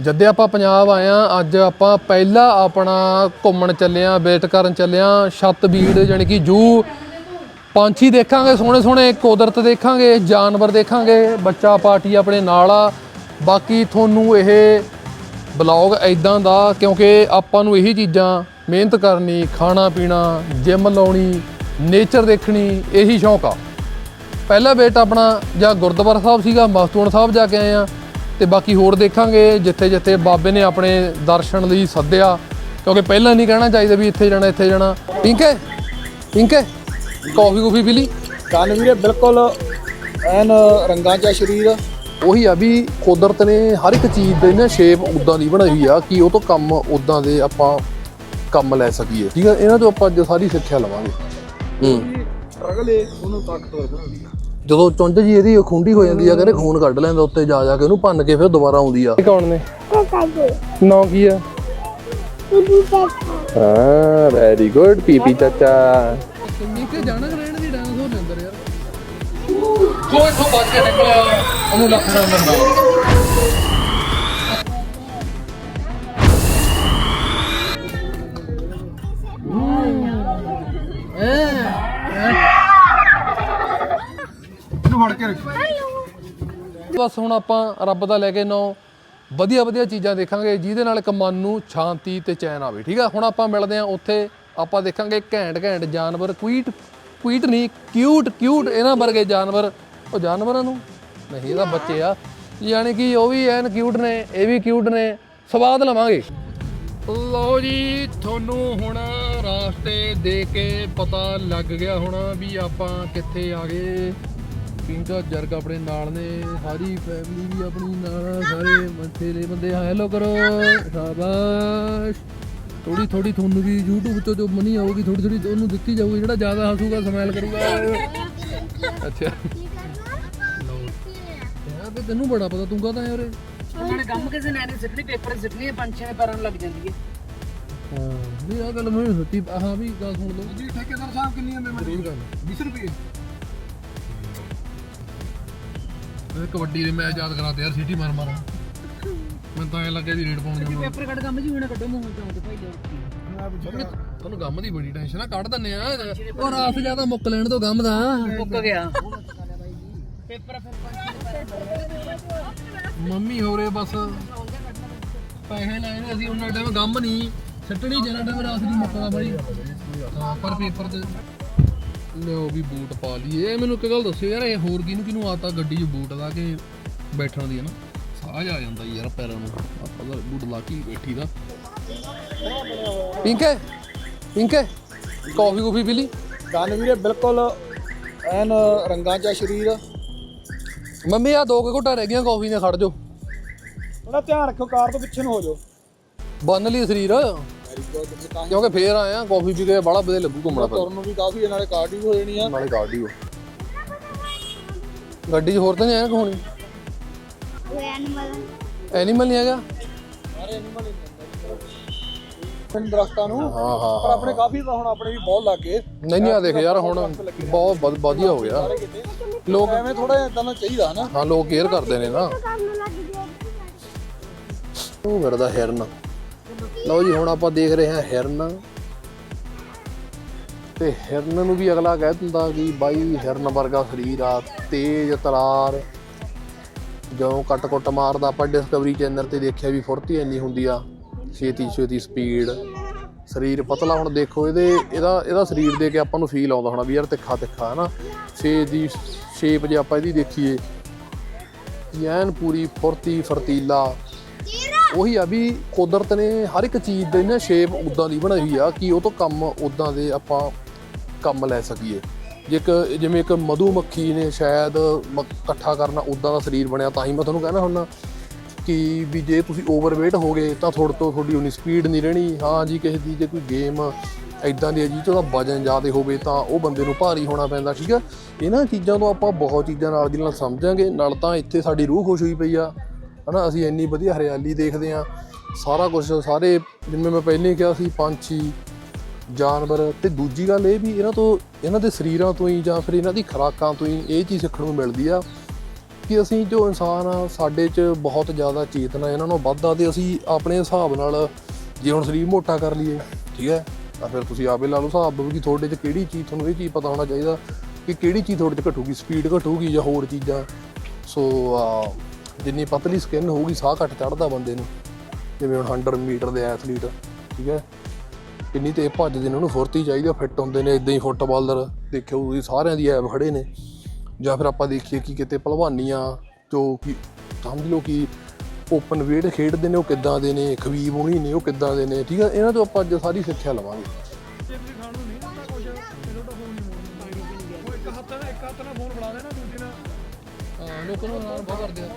ਜਦੇ ਆਪਾਂ ਪੰਜਾਬ ਆਏ ਆ, ਅੱਜ ਆਪਾਂ ਪਹਿਲਾ ਆਪਣਾ ਘੁੰਮਣ ਚੱਲੇ ਆ, ਵੇਟ ਕਰਨ ਚੱਲੇ ਛੱਤ ਬੀੜ ਯਾਨੀ ਕਿ ਜੂ। ਪੰਛੀ ਦੇਖਾਂਗੇ, ਸੋਹਣੇ ਸੋਹਣੇ ਕੁਦਰਤ ਦੇਖਾਂਗੇ, ਜਾਨਵਰ ਦੇਖਾਂਗੇ, ਬੱਚਾ ਪਾਰਟੀ ਆਪਣੇ ਨਾਲ ਆ। ਬਾਕੀ ਤੁਹਾਨੂੰ ਇਹ ਬਲੌਗ ਐਦਾਂ ਦਾ, ਕਿਉਂਕਿ ਆਪਾਂ ਨੂੰ ਇਹੀ ਚੀਜ਼ਾਂ ਮਿਹਨਤ ਕਰਨੀ, ਖਾਣਾ ਪੀਣਾ, ਜਿਮ ਲਾਉਣੀ ਨੇਚਰ ਦੇਖਣੀ, ਇਹੀ ਸ਼ੌਂਕ ਆ। ਪਹਿਲਾ ਵੇਟ ਆਪਣਾ, ਜਾਂ ਗੁਰਦੁਆਰਾ ਸਾਹਿਬ ਸੀਗਾ, ਮਸਤੂਣ ਸਾਹਿਬ ਜਾ ਕੇ ਆਏ ਆ। ਤੇ ਬਾਕੀ ਹੋਰ ਦੇਖਾਂਗੇ ਜਿੱਥੇ ਜਿੱਥੇ ਬਾਬੇ ਨੇ ਆਪਣੇ ਦਰਸ਼ਨ ਲਈ ਸੱਦਿਆ। ਕਿਉਂਕਿ ਪਹਿਲਾਂ ਨਹੀਂ ਕਹਿਣਾ ਚਾਹੀਦਾ ਵੀ ਇੱਥੇ ਜਾਣਾ ਇੱਥੇ ਜਾਣਾ। ਪਿੰਕੇ? ਪਿੰਕੇ? ਕਾਫੀ ਕੁਫੀ ਪੀ ਲਈ? ਕੰਨ ਵੀਰੇ ਬਿਲਕੁਲ ਐਨ ਰੰਗਾਂ 'ਚ ਆ ਸਰੀਰ। ਉਹੀ ਆ ਵੀ ਕੁਦਰਤ ਨੇ ਹਰ ਇੱਕ ਚੀਜ਼ ਦੇ ਨਾ ਸ਼ੇਪ ਉਦਾਂ ਦੀ ਬਣਾਈ ਹੋਈ ਆ ਕਿ ਉਹ ਤੋਂ ਕੰਮ ਉਦਾਂ ਦੇ ਆਪਾਂ ਕੰਮ ਲੈ ਸਕੀਏ। ਠੀਕ ਆ? ਇਹਨਾਂ ਤੋਂ ਆਪਾਂ ਅੱਜ ਸਾਰੀ ਸਿੱਖਿਆ ਲਵਾਂਗੇ। ਹੂੰ। ਸਟਰਗਲ ਏ ਉਹਨੂੰ ਤਾਕਤਵਰ ਬਣਾਉਂਦੀ ਆ ਜਦੋਂ ਚੁੰਝ ਜੀ ਇਹਦੀ ਖੁੰਡੀ ਹੋ ਜਾਂਦੀ ਆ ਕਹਿੰਦੇ ਖੂਨ ਕੱਢ ਲੈਂਦਾ ਉੱਤੇ ਜਾ ਜਾ ਕੇ ਉਹਨੂੰ ਭੰਨ ਕੇ ਫਿਰ ਦੁਬਾਰਾ ਆਉਂਦੀ ਆ। ਇਹ ਕੌਣ ਨੇ? ਨਾਂ ਕੀ ਆ? ਹਾਂ ਵੈਰੀ ਗੁੱਡ ਪੀਪੀ ਚਾਚਾ। ਕਿੰਨੀ ਕਿ ਜਾਣਾ ਰਹਿਣ ਦੀ ਡਾਂਸ ਹੋ ਲੈਂਦਰ ਯਾਰ। ਕੋਈ ਇੱਥੋਂ ਬਚ ਕੇ ਨਿਕਲਿਆ ਉਹਨੂੰ ਲੱਖ ਦਾ ਨੰਬਰ ਫੜ ਕੇ ਰੱਖ ਬਸ ਹੁਣ ਆਪਾਂ ਰੱਬ ਦਾ ਲੈ ਕੇ ਨੌ। ਵਧੀਆ ਵਧੀਆ ਚੀਜ਼ਾਂ ਦੇਖਾਂਗੇ, ਜਿਹਦੇ ਨਾਲ ਇੱਕ ਮਨ ਨੂੰ ਸ਼ਾਂਤੀ ਤੇ ਚੈਨ ਆਵੇ, ਠੀਕ ਆ? ਹੁਣ ਆਪਾਂ ਮਿਲਦੇ ਆਂ ਉੱਥੇ, ਆਪਾਂ ਦੇਖਾਂਗੇ ਘੈਂਟ ਘੈਂਟ ਜਾਨਵਰ, ਕੁਈਟ ਕੁਈਟ ਨਹੀਂ, ਕਿਊਟ ਕਿਊਟ, ਇਹਨਾਂ ਵਰਗੇ ਜਾਨਵਰ। ਉਹ ਜਾਨਵਰਾਂ ਨੂੰ? ਨਹੀਂ ਇਹਦਾ ਬੱਚੇ ਆ। ਯਾਨੀ ਕਿ ਉਹ ਵੀ ਐਨ ਕਿਊਟ ਨੇ, ਇਹ ਵੀ ਕਿਊਟ ਨੇ। ਸਵਾਦ ਲਵਾਂਗੇ। ਲਓ ਜੀ, ਤੁਹਾਨੂੰ ਹੁਣ ਰਾਸਤੇ ਦੇ ਕੇ ਪਤਾ ਲੱਗ ਗਿਆ ਹੋਣਾ ਵੀ ਆਪਾਂ ਕਿੱਥੇ ਆ ਗਏ। ਪਿੰਕਾ ਜਰਗ ਆਪਣੇ ਨਾਲ ਨੇ ਸਾਰੀ ਫੈਮਿਲੀ ਵੀ ਆਪਣੀ ਨਾਲ ਸਾਰੇ ਮੱਥੇਰੇ ਬੰਦੇ ਹੈਲੋ ਕਰੋ ਸ਼ਾਬਾਸ਼। ਥੋੜੀ ਥੋੜੀ ਤੁਹਾਨੂੰ ਵੀ YouTube ਤੋਂ ਜੋ ਮਨੀ ਆਊਗੀ ਥੋੜੀ ਥੋੜੀ ਉਹਨੂੰ ਦਿੱਤੀ ਜਾਊਗੀ ਜਿਹੜਾ ਜ਼ਿਆਦਾ ਹੱਸੂਗਾ ਸਮਾਈਲ ਕਰੂਗਾ। ਅੱਛਾ। ਯਾਰ ਤੇ ਤੈਨੂੰ ਬੜਾ ਪਤਾ ਤੂੰ ਕਹਦਾ ਉਰੇ ਉਹਨਾਂ ਨੇ ਕੰਮ ਕਿਸੇ ਨੇ ਨਹੀਂ ਸਿੱਟਣੀ ਪੇਪਰ ਸਿੱਟਣੀ ਹੈ ਪੰਜ ਛੇ ਪੈਰਾਂ ਨੂੰ ਲੱਗ ਜਾਂਦੀ ਹੈ। ਹਾਂ ਵੀ ਆ ਗੱਲ ਮੈਨੂੰ ਸੱਚੀ ਹਾਂ ਵੀ ਗੱਲ ਸੁਣ ਲਓ। ਜੀ ਠੇਕੇਦਾਰ ਸਾਹਿਬ ਕਿੰਨੀ ਹੈ ਗੱਲ। 20 ਰੁਪਏ। ਇਹ ਕਬੱਡੀ ਦੇ ਮੈਚ ਯਾਦ ਕਰਾਤੇ ਯਾਰ ਸਿਟੀ ਮਾਰ ਮਾਰ। ਮੈਨੂੰ ਤਾਂ ਐ ਲੱਗਿਆ ਵੀ ਰੇਡ ਪਾਉਣ ਜਾਵਾਂ। ਪੇਪਰ ਕੱਢ ਕੰਮ ਜੀ ਹੁਣ ਕੱਢੋ ਮੂੰਹ ਤੋਂ ਤੇ ਭਾਈ ਜਾਓ। ਤੁਹਾਨੂੰ ਗਮ ਦੀ ਬੜੀ ਟੈਨਸ਼ਨ ਆ ਕੱਢ ਦਿੰਨੇ ਆ। ਉਹ ਰਾਸ ਜ਼ਿਆਦਾ ਮੁੱਕ ਲੈਣ ਤੋਂ ਗਮ ਦਾ। ਮੁੱਕ ਗਿਆ। ਪੇਪਰ ਫਿਰ ਪੰਜ ਮੰਮੀ ਹੋਰੇ ਬਸ ਪੈਸੇ ਲਾਏ ਨੇ ਅਸੀਂ ਉਹਨਾਂ ਟਾਈਮ ਗਮ ਨਹੀਂ ਸੱਟਣੀ ਜਿੰਨਾ ਟਾਈਮ ਰਾਸ ਦੀ ਮੁੱਕਦਾ ਬਾਈ। ਪਰ ਪੇਪਰ ਤੇ ਲਿਓ ਵੀ ਬੂਟ ਪਾ ਲਈਏ। ਇਹ ਮੈਨੂੰ ਇੱਕ ਗੱਲ ਦੱਸਿਓ ਯਾਰ ਇਹ ਹੋਰ ਕਿਹਨੂੰ ਕਿਹਨੂੰ ਆਤਾ ਗੱਡੀ 'ਚ ਬੂਟ ਦਾ ਕਿ ਬੈਠਣ ਦੀ ਹੈ ਨਾ ਸਾਹ ਆ ਜਾਂਦਾ ਯਾਰ ਪੈਰਾਂ ਨੂੰ। ਆਪਾਂ ਤਾਂ ਬੂਟ ਲਾ ਕੇ ਬੈਠੀ ਦਾ। ਪਿੰਕੇ ਪਿੰਕੇ ਕਾਫੀ ਕੁਫੀ ਪੀ ਲਈ? ਕੰਨ ਵੀਰੇ ਬਿਲਕੁਲ ਐਨ ਰੰਗਾਂ 'ਚ ਆ ਸਰੀਰ। ਮੰਮੀ ਆ ਦੋ ਕੁ ਘੁੱਟਾਂ ਰਹਿ ਗਈਆਂ ਕਾਫੀ ਦੀਆਂ ਖੜ ਜਾਓ। ਥੋੜਾ ਧਿਆਨ ਰੱਖਿਓ ਕਾਰ ਤੋਂ ਪਿੱਛੇ ਨੂੰ ਹੋ ਜਾਓ। ਬੰਨ ਲਈ ਸਰੀਰ। ਤਾਂ ਕਿਉਂਕਿ ਫੇਰ ਆਏ ਆ ਕਾਫੀ ਪੀ ਕੇ ਬੜਾ ਵਧੀਆ ਲੱਗੂ ਘੁੰਮਣਾ ਫਿਰ। ਤੁਰਨ ਨੂੰ ਵੀ ਕਾਫੀ ਨਾਲੇ ਕਾਰਡੀਓ ਹੋ ਜਾਣੀ ਆ। ਨਾਲੇ ਕਾਰਡੀਓ ਗੱਡੀ 'ਚ ਹੋਰ ਤਾਂ ਨਹੀਂ ਆਇਆ ਹੋਣੀ? ਐਨੀਮਲ ਨਹੀਂ ਹੈਗਾ? ਸਾਰੇ ਐਨੀਮਲ ਪਿੰਡ ਦਰਖਤਾਂ ਨੂੰ। ਹਾਂ ਹਾਂ ਪਰ ਆਪਣੇ ਕਾਫੀ ਤਾਂ ਹੁਣ ਆਪਣੇ ਵੀ ਬਹੁਤ ਲੱਗ ਗਏ। ਨਹੀਂ ਨਹੀਂ ਆ ਦੇਖ ਯਾਰ ਹੁਣ ਬਹੁਤ ਵਧ- ਵਧੀਆ ਹੋ ਗਿਆ। ਲੋਕ ਐਵੇਂ ਥੋੜਾ ਜਿਹਾ ਇਦਾਂ ਦਾ ਚਾਹੀਦਾ ਨਾ। ਹਾਂ ਲੋਕ ਕੇਅਰ ਕਰਦੇ ਨੇ ਨਾ। ਉਹ ਕਰਦਾ ਹਿਰਨ। ਲਓ ਜੀ, ਹੁਣ ਆਪਾਂ ਦੇਖ ਰਹੇ ਹਾਂ ਹਿਰਨ। ਤੇ ਹਿਰਨ ਨੂੰ ਵੀ ਅਗਲਾ ਕਹਿ ਦਿੰਦਾ ਕਿ ਬਾਈ, ਹਿਰਨ ਵਰਗਾ ਸਰੀਰ ਆ, ਤੇਜ਼ ਤਰਾਰ। ਜਦੋਂ ਕੱਟ ਕੁੱਟ ਮਾਰਦਾ, ਆਪਾਂ ਡਿਸਕਵਰੀ ਚੈਨਲ ਤੇ ਦੇਖਿਆ ਵੀ ਫੁਰਤੀ ਇੰਨੀ ਹੁੰਦੀ ਆ, ਛੇਤੀ ਛੇਤੀ ਸਪੀਡ ਸਰੀਰ ਪਤਲਾ, ਹੁਣ ਦੇਖੋ ਇਹਦੇ, ਇਹਦਾ ਇਹਦਾ ਸਰੀਰ ਦੇ ਕੇ ਆਪਾਂ ਨੂੰ ਫੀਲ ਆਉਂਦਾ ਹੋਣਾ ਵੀ ਯਾਰ ਤਿੱਖਾ ਤਿੱਖਾ ਹੈ ਨਾ ਛੇ ਦੀ ਸ਼ੇਪ ਜੇ ਆਪਾਂ ਇਹਦੀ ਦੇਖੀਏ ਐਨ ਪੂਰੀ ਫੁਰਤੀ ਫਰਤੀਲਾ ਉਹੀ ਆ ਵੀ ਕੁਦਰਤ ਨੇ ਹਰ ਇੱਕ ਚੀਜ਼ ਦੇ ਨਾ ਸ਼ੇਪ ਉਦਾਂ ਦੀ ਬਣਾਈ ਹੋਈ ਆ ਕਿ ਉਹ ਤੋਂ ਕੰਮ ਉਦਾਂ ਦੇ ਆਪਾਂ ਕੰਮ ਲੈ ਸਕੀਏ। ਜੇ ਇੱਕ ਜਿਵੇਂ ਇੱਕ ਮਧੂ ਮੱਖੀ ਨੇ ਸ਼ਾਇਦ ਮ- ਇਕੱਠਾ ਕਰਨਾ ਉਦਾਂ ਦਾ ਸਰੀਰ ਬਣਿਆ, ਤਾਂ ਹੀ ਮੈਂ ਤੁਹਾਨੂੰ ਕਹਿਣਾ ਹੁੰਦਾ ਕਿ ਵੀ ਜੇ ਤੁਸੀਂ ਓਵਰਵੇਟ ਹੋ ਗਏ ਤਾਂ ਤੁਹਾਡੇ ਤੋਂ ਤੁਹਾਡੀ ਉਨੀ ਸਪੀਡ ਨਹੀਂ ਰਹਿਣੀ। ਹਾਂ ਜੀ, ਕਿਸੇ ਦੀ ਜੇ ਕੋਈ ਗੇਮ ਐਦਾਂ ਦੀ ਹੈ ਜੀ ਉਹਦਾ ਵਜਨ ਜ਼ਿਆਦਾ ਹੋਵੇ ਤਾਂ ਉਹ ਬੰਦੇ ਨੂੰ ਭਾਰੀ ਹੋਣਾ ਪੈਂਦਾ, ਠੀਕ ਆ? ਇਹਨਾਂ ਚੀਜ਼ਾਂ ਤੋਂ ਆਪਾਂ ਬਹੁਤ ਚੀਜ਼ਾਂ ਨਾਲ ਦੀ ਨਾਲ ਸਮਝਾਂਗੇ, ਨਾਲ ਤਾਂ ਇੱਥੇ ਸਾਡੀ ਰੂਹ ਖੁਸ਼ ਹੋਈ ਪਈ ਆ। ਹਨਾ, ਅਸੀਂ ਇੰਨੀ ਵਧੀਆ ਹਰਿਆਲੀ ਦੇਖਦੇ ਆ ਸਾਰਾ ਕੁਝ ਸਾਰੇ ਜਿਵੇਂ ਮੈਂ ਪਹਿਲਾਂ ਹੀ ਕਿਹਾ ਸੀ, ਪੰਛੀ, ਜਾਨਵਰ ਤੇ ਦੂਜੀ ਗੱਲ ਇਹ ਵੀ ਇਹਨਾਂ ਤੋਂ, ਇਹਨਾਂ ਦੇ ਸਰੀਰਾਂ ਤੋਂ ਹੀ ਜਾਂ ਫਿਰ ਇਹਨਾਂ ਦੀ ਖੁਰਾਕਾਂ ਤੋਂ ਹੀ ਇਹ ਚੀਜ਼ ਸਿੱਖਣ ਨੂੰ ਮਿਲਦੀ ਆ ਕਿ ਅਸੀਂ ਜੋ ਇਨਸਾਨ ਆ, ਸਾਡੇ 'ਚ ਬਹੁਤ ਜ਼ਿਆਦਾ ਚੇਤਨਾ ਇਹਨਾਂ ਨੂੰ ਵੱਧਦਾ ਤੇ ਅਸੀਂ ਆਪਣੇ ਹਿਸਾਬ ਨਾਲ ਜੇ ਹੁਣ ਸਰੀਰ ਮੋਟਾ ਕਰ ਲਈਏ, ਠੀਕ ਹੈ, ਤਾਂ ਫਿਰ ਤੁਸੀਂ ਆਪੇ ਲਾ ਲਓ ਹਿਸਾਬ ਵੀ ਤੁਹਾਡੇ 'ਚ ਕਿਹੜੀ ਚੀਜ਼ ਤੁਹਾਨੂੰ ਇਹ ਚੀਜ਼ ਪਤਾ ਹੋਣਾ ਚਾਹੀਦਾ ਕਿ ਕਿਹੜੀ ਚੀਜ਼ ਤੁਹਾਡੇ 'ਚ ਘਟੂਗੀ ਸਪੀਡ ਘਟੂਗੀ ਜਾਂ ਹੋਰ ਚੀਜ਼ਾਂ। ਸੋ ਜਿੰਨੀ ਪਤਲੀ ਸਕਿਨ ਹੋਊਗੀ, ਸਾਹ ਘੱਟ ਚੜਦਾ ਬੰਦੇ ਨੂੰ। ਜਿਵੇਂ ਹੁਣ 100 ਮੀਟਰ ਦੇ ਐਥਲੀਟ ਠੀਕ ਹੈ? ਕਿੰਨੀ ਤੇ ਭੱਜਦੇ ਨੇ, ਉਹਨੂੰ ਫੁਰਤੀ ਚਾਹੀਦੀ ਆ ਫਿੱਟ ਹੁੰਦੇ ਨੇ ਇਦਾਂ ਹੀ ਫੁੱਟਬਾਲਰ ਦੇਖਿਓ, ਤੁਸੀਂ ਸਾਰਿਆਂ ਦੀ ਐਬ ਖੜੇ ਨੇ। ਜਾਂ ਫਿਰ ਆਪਾਂ ਦੇਖੀਏ ਕਿ ਕਿਤੇ ਭਲਵਾਨੀਆਂ, ਜੋ ਕਿ ਸਮਝ ਲਓ ਕਿ ਓਪਨ ਵੇਟ ਖੇਡਦੇ ਨੇ, ਉਹ ਕਿੱਦਾਂ ਦੇ ਨੇ ਖਬੀਬ ਹੋਣੀ ਨੇ, ਉਹ ਕਿੱਦਾਂ ਦੇ ਨੇ, ਠੀਕ ਹੈ? ਇਹਨਾਂ ਤੋਂ ਆਪਾਂ ਅੱਜ ਸਾਰੀ ਸਿੱਖਿਆ ਲਵਾਂਗੇ। ਲੋਕਾਂ ਨੂੰ ਨਾਲ ਬਹੁਤ ਕਰਦੇ ਆ।